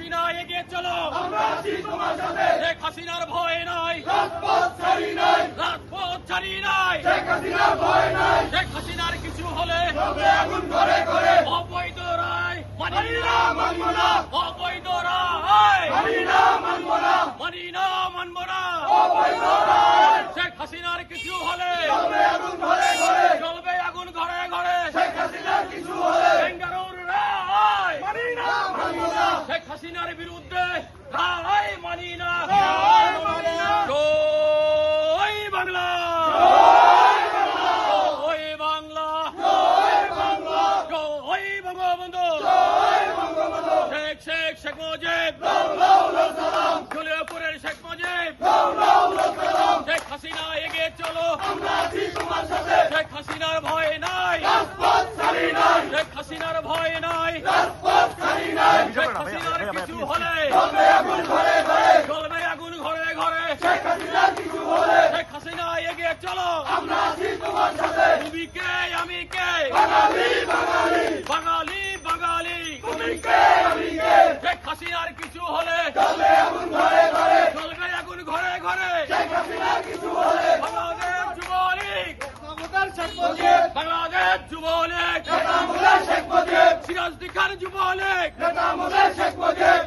হাসিনা এগিয়ে চলো। আমরা আছি তোমার সাথে। শেখ হাসিনার ভয় নাই। রাজপথ ছাড়ি নাই। রাজপথ ছাড়ি নাই। শেখ হাসিনার ভয় নাই। শেখ হাসিনার কিছু হলে তবে আগুন ঘরে করে। অবৈধ রায় মানি না না। মানব না। অবৈধ রায়। মানি না মানব না। মানি না মানব না। অবৈধ রায় শেখ হাসিনার কিছু হলে তবে আগুন ঘরে ঘরে চলবে আগুন ঘরে ঘরে শেখ হাসিনার কিছু হলে বেঙ্গালুর রায় মানি না মানব না শেখ হাসিনার বিরুদ্ধে মানি না জয় বাংলা। জয় বাংলা। জয় বঙ্গবন্ধু। শেখ শেখ শেখ মুজিব। শেখ মুজিব। শেখ হাসিনা এগিয়ে চলো। শেখ হাসিনার ভয় নাই। শেখ হাসিনার ভয় নাই রাজপথ ছাড়ি নাই শেখ হাসিনার কিছু হলে তবে আগুন ঘরে ঘরে চলবে আগুন ঘরে ঘরে শেখ হাসিনার কিছু হলে শেখ হাসিনা এগিয়ে চলো। আমরা আছি তোমার সাথে। তুমি কে? আমি কে? বাঙালি বাঙালি। বাঙালি বাঙালি। তুমি কে? আমি কে? শেখ হাসিনার কিছু হলে। তবে আগুন ঘরে ঘরে। চলবে আগুন ঘরে ঘরে। শেখ হাসিনার কিছু হলে। বাংলাদেশ যুবলীগ। বাংলাদেশ যুবলীগ। সিরাজদি খান যুবলীগ।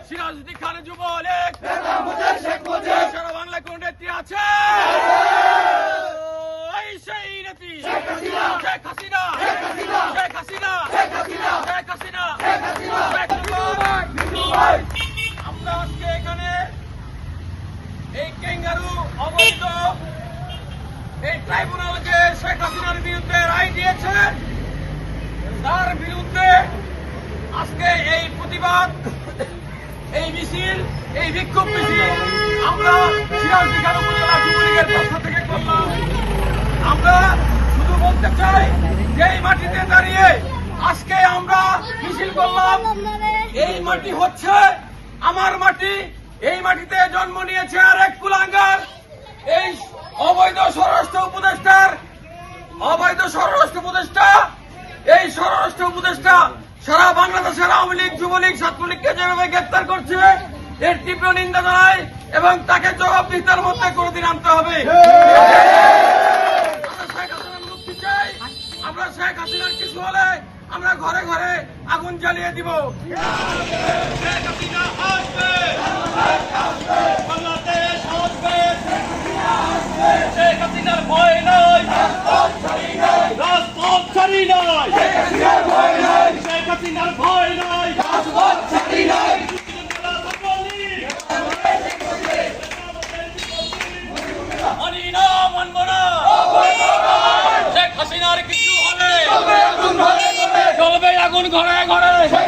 সিরাজদি খান যুবলীগ। সারা বাংলায় কোন নেত্রী আছে এই সেই নেত্রী শেখ হাসিনা শেখ হাসিনা শেখ হাসিনা শেখ হাসিনা শেখ হাসিনা শেখ হাসিনা শেখ হাসিনা শেখ মুজিব। মিঠু ভাই আমরা আজকে এখানে এই ক্যাঙ্গারু অবৈধ। এই ট্রাইব্যুনাল যে শেখ হাসিনার বিরুদ্ধে রায় দিয়েছে। তার বিরুদ্ধে আজকে এই প্রতিবাদ, এই মিছিল, এই বিক্ষোভ মিছিল আমরা সিরাজদিঘার উপজেলা যুবলীগের পক্ষ থেকে করলাম। আমরা শুধু বলতে চাই যে এই মাটিতে দাঁড়িয়ে আজকে আমরা মিছিল করলাম, এই মাটি হচ্ছে আমার মাটি। এই মাটিতে জন্ম নিয়েছে আর এক কুলাঙ্গার এই অবৈধ স্বরাষ্ট্র উপদেষ্টার অবৈধ স্বরাষ্ট্র উপদেষ্টা, এই স্বরাষ্ট্র উপদেষ্টা সারা বাংলাদেশের আওয়ামী লীগ, যুবলীগ, ছাত্রলীগকে যেভাবে গ্রেপ্তার করছে, এর তীব্র নিন্দা জানাই এবং তাকে জবাবদিহিতার মধ্যে কোনোদিন আনতে হবে। আমরা শেখ হাসিনার কিছু হলে আমরা ঘরে ঘরে আগুন জ্বালিয়ে দিব। শেখ হাসিনা বাংলাদেশ ঘরে ঘরে